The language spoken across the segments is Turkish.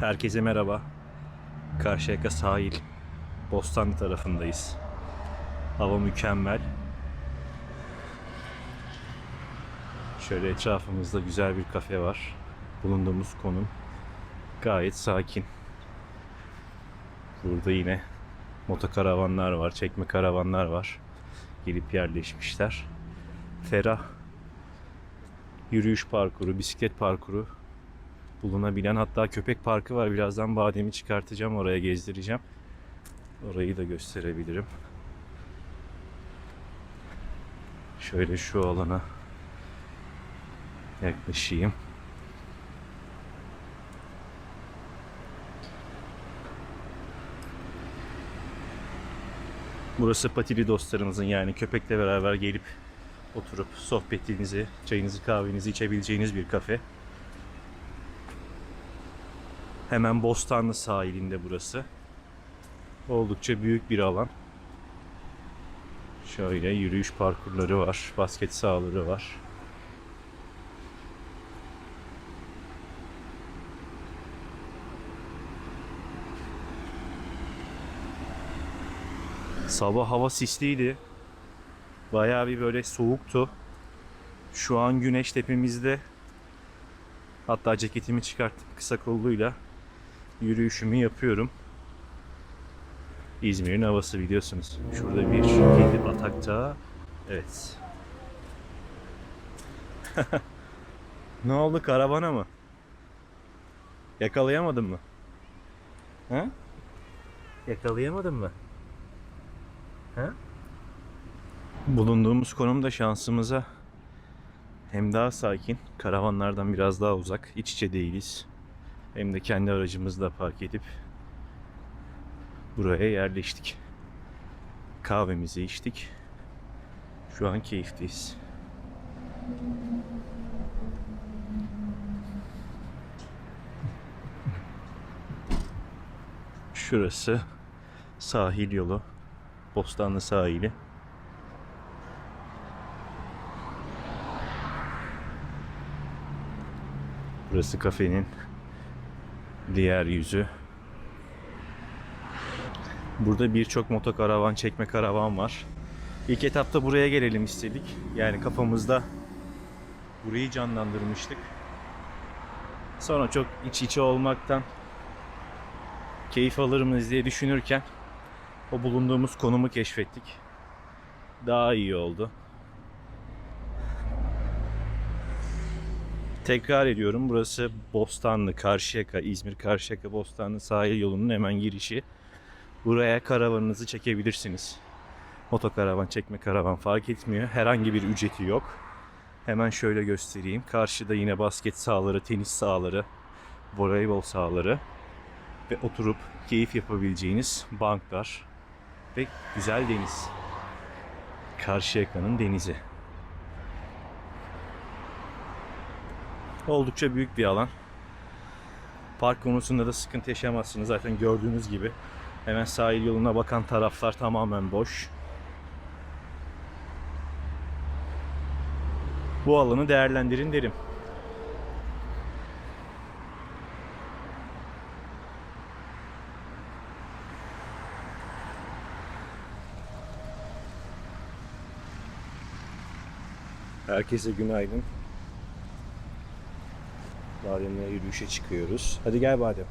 Herkese merhaba. Karşıyaka sahil. Bostanlı tarafındayız. Hava mükemmel. Şöyle etrafımızda güzel bir kafe var. Bulunduğumuz konum gayet sakin. Burada yine motokaravanlar var, çekme karavanlar var. Gelip yerleşmişler. Ferah yürüyüş parkuru, bisiklet parkuru bulunabilen hatta köpek parkı var. Birazdan bademi çıkartacağım oraya gezdireceğim. Orayı da gösterebilirim. Şöyle şu alana yaklaşayım. Burası patili dostlarımızın yani köpekle beraber gelip oturup sohbetinizi, çayınızı, kahvenizi içebileceğiniz bir kafe. Hemen Bostanlı sahilinde burası. Oldukça büyük bir alan. Şöyle yürüyüş parkurları var, basket sahaları var. Sabah hava sisliydi. Bayağı bir böyle soğuktu. Şu an güneş tepemizde. Hatta ceketimi çıkarttım kısa kolluyla yürüyüşümü yapıyorum. İzmir'in havası biliyorsunuz. Şurada bir kedi batakta. Evet. ne oldu karavana mı? Yakalayamadın mı? Ha? Yakalayamadın mı? Ha? Bulunduğumuz konumda şansımıza hem daha sakin, karavanlardan biraz daha uzak, iç içe değiliz. Hem de kendi aracımızla park edip buraya yerleştik. Kahvemizi içtik. Şu an keyifteyiz. Şurası sahil yolu. Bostanlı sahili. Burası kafenin diğer yüzü. Burada birçok motokaravan, çekme karavan var. İlk etapta buraya gelelim istedik. Yani kafamızda burayı canlandırmıştık. Sonra çok iç içe olmaktan keyif alır mıyız diye düşünürken o bulunduğumuz konumu keşfettik. Daha iyi oldu. Tekrar ediyorum burası Bostanlı, Karşıyaka, İzmir Karşıyaka Bostanlı sahil yolunun hemen girişi. Buraya karavanınızı çekebilirsiniz. Motokaravan, çekme karavan fark etmiyor. Herhangi bir ücreti yok. Hemen şöyle göstereyim. Karşıda yine basket sahaları, tenis sahaları, voleybol sahaları ve oturup keyif yapabileceğiniz banklar ve güzel deniz. Karşıyaka'nın denizi. Oldukça büyük bir alan. Park konusunda da sıkıntı yaşamazsınız. Zaten gördüğünüz gibi hemen sahil yoluna bakan taraflar tamamen boş. Bu alanı değerlendirin derim. Herkese günaydın. Badem'le yürüyüşe çıkıyoruz. Hadi gel Badem.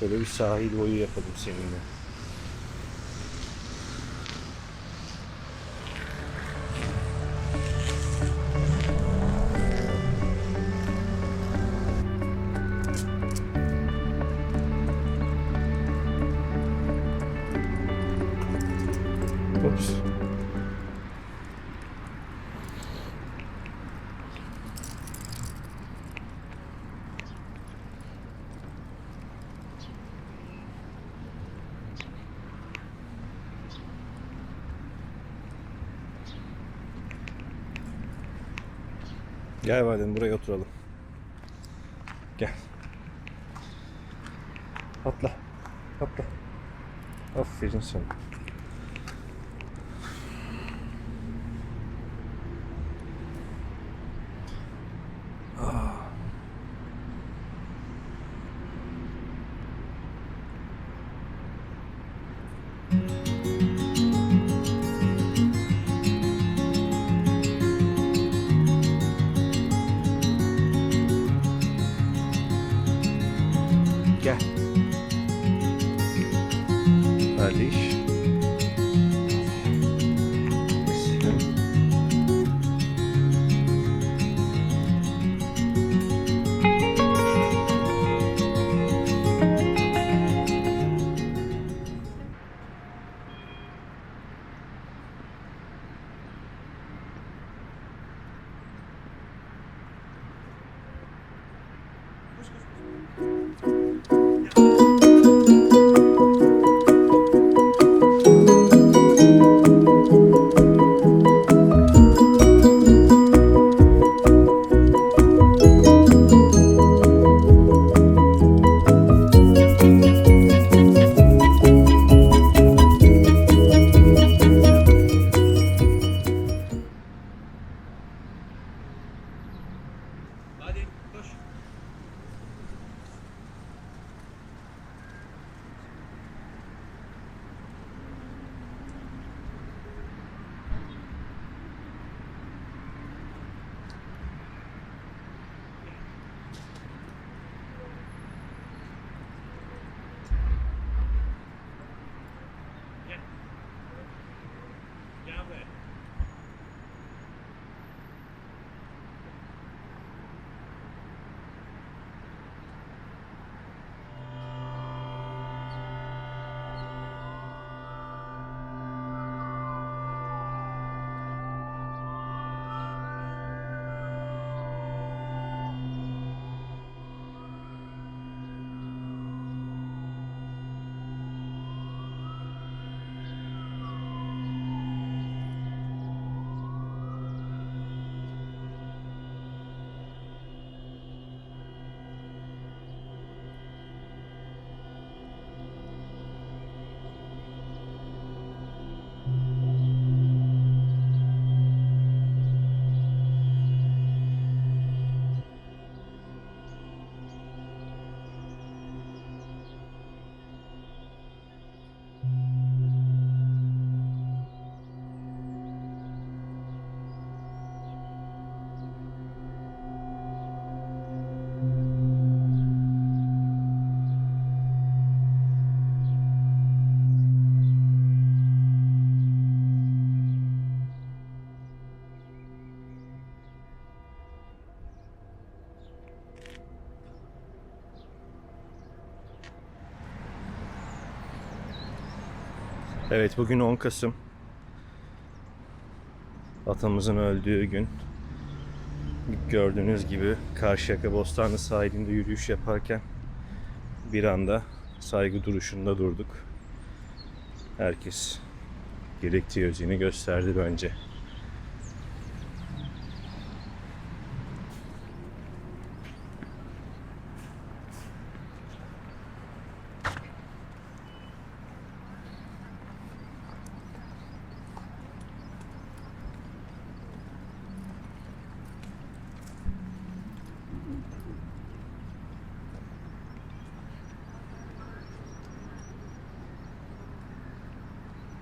Şöyle bir sahil boyu yapalım seninle. Gel madem buraya oturalım. Gel. Atla. Atla. Aferin sana. Gel. Kardeş. Evet bugün 10 Kasım. Atamızın öldüğü gün. Gördüğünüz gibi Karşıyaka Bostanlı sahilinde yürüyüş yaparken bir anda saygı duruşunda durduk. Herkes gerektiği özeni gösterdi bence.